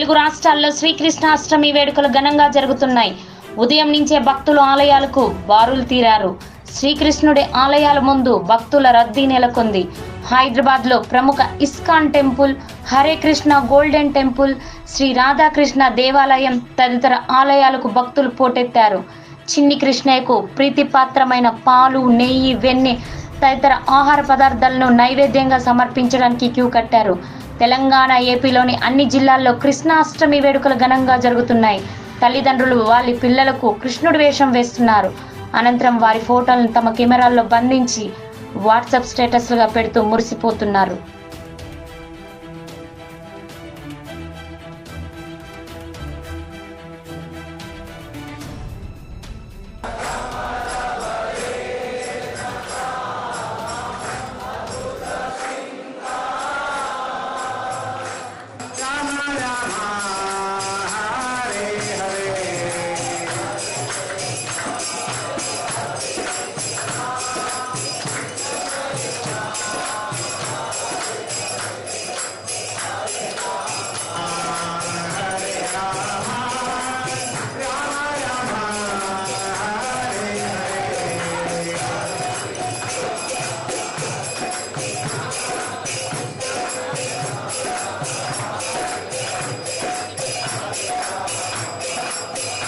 తెలుగు రాష్ట్రాల్లో శ్రీకృష్ణాష్టమి వేడుకలు ఘనంగా జరుగుతున్నాయి. ఉదయం నుంచే భక్తులు ఆలయాలకు బారులు తీరారు. శ్రీకృష్ణుడి ఆలయాల ముందు భక్తుల రద్దీ నెలకొంది. హైదరాబాద్లో ప్రముఖ ISKCON temple Hare Krishna golden temple Shri Radhakrishna దేవాలయం తదితర ఆలయాలకు భక్తులు పోటెత్తారు. చిన్ని కృష్ణయ్యకు ప్రీతిపాత్రమైన పాలు నెయ్యి వెన్నె తదితర ఆహార పదార్థాలను నైవేద్యంగా సమర్పించడానికి క్యూ కట్టారు. తెలంగాణ ఏపీలోని అన్ని జిల్లాల్లో కృష్ణాష్టమి వేడుకలు ఘనంగా జరుగుతున్నాయి. తల్లిదండ్రులు వాళ్ళ పిల్లలకు కృష్ణుడి వేషం వేస్తున్నారు. అనంతరం వారి ఫోటోలను తమ కెమెరాల్లో బంధించి వాట్సాప్ స్టేటస్లుగా పెడుతూ మురిసిపోతున్నారు.